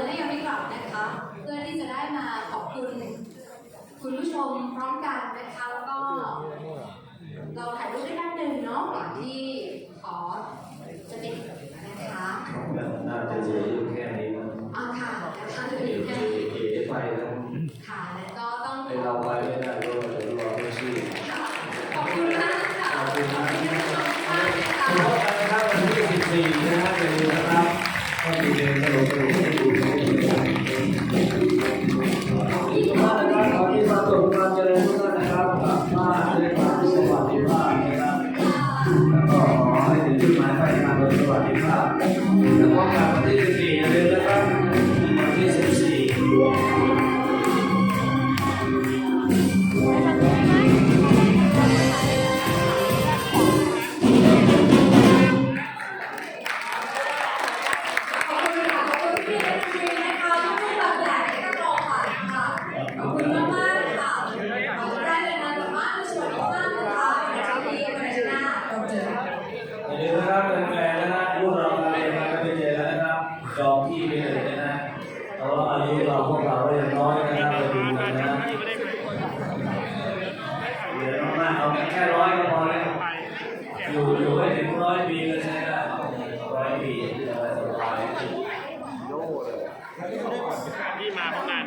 ญถ้ายังไม่กลับนะคะ เพื่อที่จะได้มาขอบคุณ คุณผู้ชมพร้อมกันนะคะแล้วก็ เราถ่ายรูปด้วยด้านหนึ่งเนาะก่อนที่ขอจะเด็กนะคะน่าจะเหลืออยู่แค่นี้นะอ่าค่ะนะคะเหลืออีกแค่เอ๋ไปแล้วค่ะแล้วก็ต้องไอเราไปไม่ได้ก็เดี๋ยวรอไม่ชื่อค่ะขอบคุณมากค่ะขอบคุณมากนะคะพบกันนะครับวันที่14นะครับอย่าลืมนะครับก็มีเพลงสนุกสนุกให้ อย่าลืมนะครับแฟนๆนะฮะพวกเราไปมาก็ไปเจอกันนะครับจองที่ไปเลยนะฮะเพราะว่าอายุเราพวกเราก็ยังน้อยนะครับไปดูกันนะเหลือมากๆเอาแค่ร้อยก็พอแล้วอยู่อยู่ให้ถึงร้อยปีก็ใช้ได้ร้อยปีที่เราสบายที่มาเพราะงาน